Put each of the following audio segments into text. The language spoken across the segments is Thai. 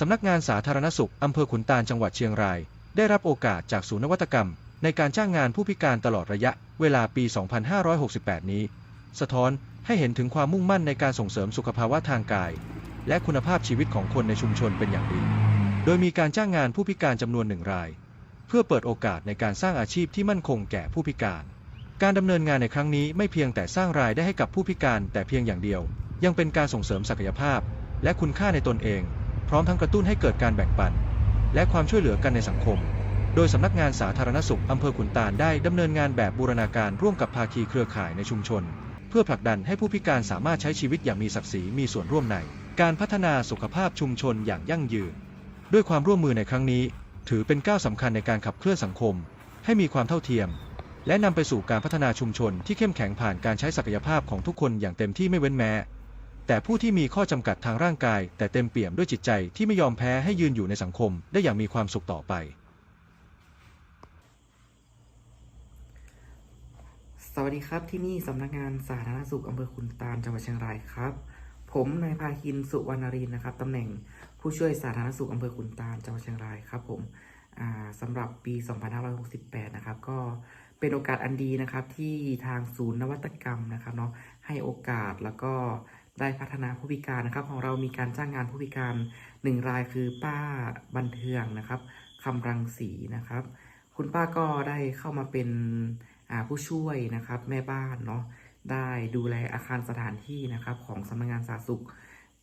สำนักงานสาธารณสุขอำเภอขุนตาลจังหวัดเชียงราย ได้รับโอกาสจากศูนย์นวัตกรรม ในการจ้างงานผู้พิการตลอดระยะเวลาปี 2568 นี้ สะท้อนให้เห็นถึงความมุ่งมั่นในการส่งเสริมสุขภาวะทางกาย และคุณภาพชีวิตของคนในชุมชนเป็นอย่างดี โดยมีการจ้างงานผู้พิการจำนวนหนึ่งราย เพื่อเปิดโอกาสในการสร้างอาชีพที่มั่นคงแก่ผู้พิการ การดำเนินงานในครั้งนี้ไม่เพียงแต่สร้างรายได้ให้กับผู้พิการแต่เพียงอย่างเดียว ยังเป็นการส่งเสริมศักยภาพ และคุณค่าในตนเอง พร้อมทั้งกระตุ้นให้เกิดการแบ่งปัน และความช่วยเหลือกันในสังคม โดยสำนักงานสาธารณสุขอำเภอขุนตาลได้ดำเนินงานแบบบูรณาการร่วมกับภาคีเครือข่ายในชุมชน เพื่อผลักดันให้ผู้พิการสามารถใช้ชีวิตอย่างมีศักดิ์ศรีมีส่วนร่วมใน การพัฒนาสุขภาพชุมชนอย่างยั่งยืน ด้วยความร่วมมือในครั้งนี้ ถือเป็นก้าวสำคัญในการขับเคลื่อนสังคม ให้มีความเท่าเทียม และนำไปสู่การพัฒนาชุมชนที่เข้มแข็งผ่านการใช้ศักยภาพของทุกคนอย่างเต็มที่ไม่เว้นแม้ แต่ผู้ที่มีข้อจำกัดทางร่างกาย แต่เต็มเปี่ยมด้วยจิตใจที่ไม่ยอมแพ้ให้ยืนอยู่ในสังคมได้อย่างมีความสุขต่อไป สวัสดีครับที่นี่สำนักงานสาธารณสุขอำเภอขุนตาลจังหวัดเชียงรายครับ ผมนายภาคินสุวรรณรินนะครับตำแหน่งผู้ช่วยสาธารณสุขอำเภอขุนตาลจังหวัดเชียงรายครับ ผมอ่าสำหรับปี 2568 นะครับ ก็เป็นโอกาสอันดีนะครับที่ทางศูนย์นวัตกรรมนะครับเนาะให้โอกาสแล้วก็ ได้พัฒนาผู้พิการนะครับ ของเรามีการจ้างงานผู้พิการหนึ่งรายคือป้าบันเทืองนะครับคำรังสีนะครับ คุณป้าก็ได้เข้ามาเป็นผู้ช่วยนะครับ แม่บ้านเนาะได้ดูแลอาคารสถานที่นะครับ ของสำนักงานสาธารณสุข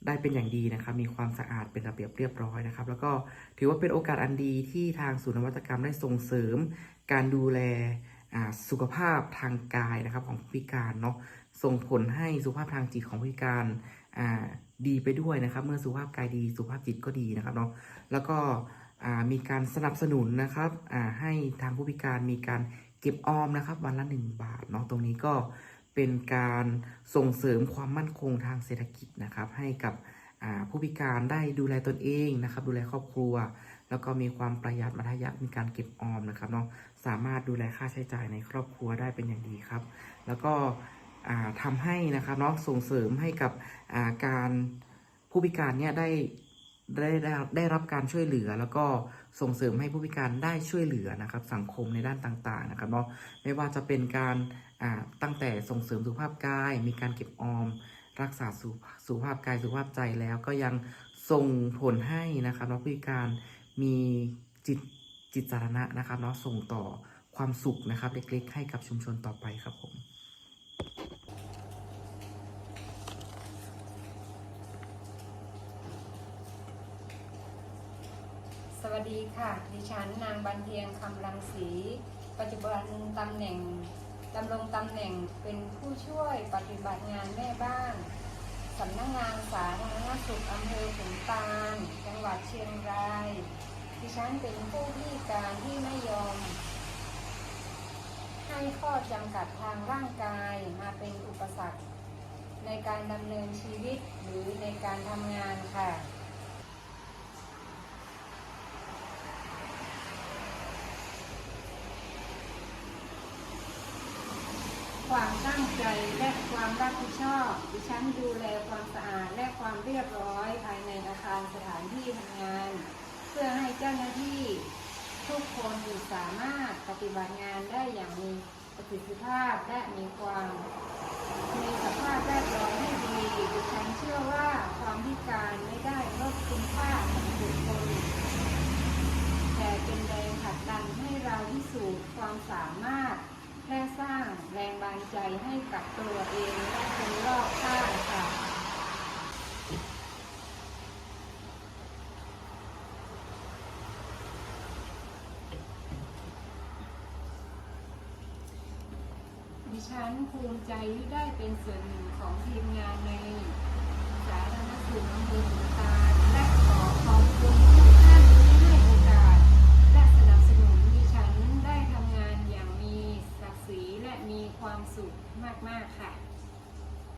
ได้เป็นอย่างดีนะครับ มีความสะอาดเป็นระเบียบเรียบร้อยนะครับ แล้วก็ถือว่าเป็นโอกาสอันดีที่ทางศูนย์นวัตกรรมได้ส่งเสริม การดูแล สุขภาพทางกายนะครับของผู้พิการเนาะส่งผลให้สุขภาพทางจิตของผู้พิการดีไปด้วยนะครับ เมื่อสุขภาพกายดีสุขภาพจิตก็ดีนะครับเนาะแล้วก็มีการสนับสนุนนะครับให้ทางผู้พิการมีการเก็บออมนะครับ วันละหนึ่งบาทเนาะตรงนี้ก็เป็นการส่งเสริมความมั่นคงทางเศรษฐกิจนะครับ ให้กับ ผู้พิการได้ดูแลตนเองนะครับ ดูแลครอบครัว แล้วก็มีความประหยัดมัธยัติมีการเก็บออมนะครับเนาะสามารถดูแลค่าใช้จ่ายในครอบครัวได้เป็นอย่างดีครับ แล้วก็อ่าทำให้นะครับเนาะส่งเสริมให้กับาการผู้พิการเนี่ยได้ได้ได้ได้รับการช่วยเหลือ แล้วก็ส่งเสริมให้ผู้พิการได้ช่วยเหลือนะครับ สังคมในด้านต่างๆนะครับเนาะไม่ว่าจะเป็นการาตั้งแต่ส่งเสริมสุขภาพกาย มีการเก็บออม รักษาสุขสุขภาพกายสุขภาพใจแล้วก็ยังส่งผลให้นะครับนาะผู้พิการมีจิตจิตสาธารณะนะครับเนาะส่งต่อความสุขนะครับเล็กๆ ให้กับชุมชนต่อไปครับผมสวัสดีค่ะ ดิฉันนางบันเทียงคำรังสี ปัจจุบันตำแหน่ง ดำรงตำแหน่งเป็นผู้ช่วยปฏิบัติงานแม่บ้านสำนักงานสาธารณสุขอำเภอขุนตาล จังหวัดเชียงรายดิฉันเป็นผู้พิการที่ไม่ยอม ให้ข้อจำกัดทางร่างกายมาเป็นอุปสรรค ในการดำเนินชีวิตหรือในการทำงานค่ะ ความตั้งใจและความรับผิดชอบ ดิฉันดูแลความสะอาดและความเรียบร้อยภายในอาคารสถานที่ทำงาน เพื่อให้เจ้าหน้าที่ทุกคนสามารถปฏิบัติงานได้อย่างมีประสิทธิภาพและมีความมีสภาพแวดล้อมที่ดีดิฉันเชื่อว่าความพิการไม่ได้ลดคุณค่าของบุคคลแต่เป็นแรงผลักดันให้เราพิสูจน์ความสามารถ และสร้างแรงบันดาลใจให้กับตัวเองและคนรอบข้างค่ะดิฉันภูมิใจที่ได้เป็นส่วนหนึ่งของทีมงานในสาธารณสุขอำเภอขุนตาและขอขอบคุณ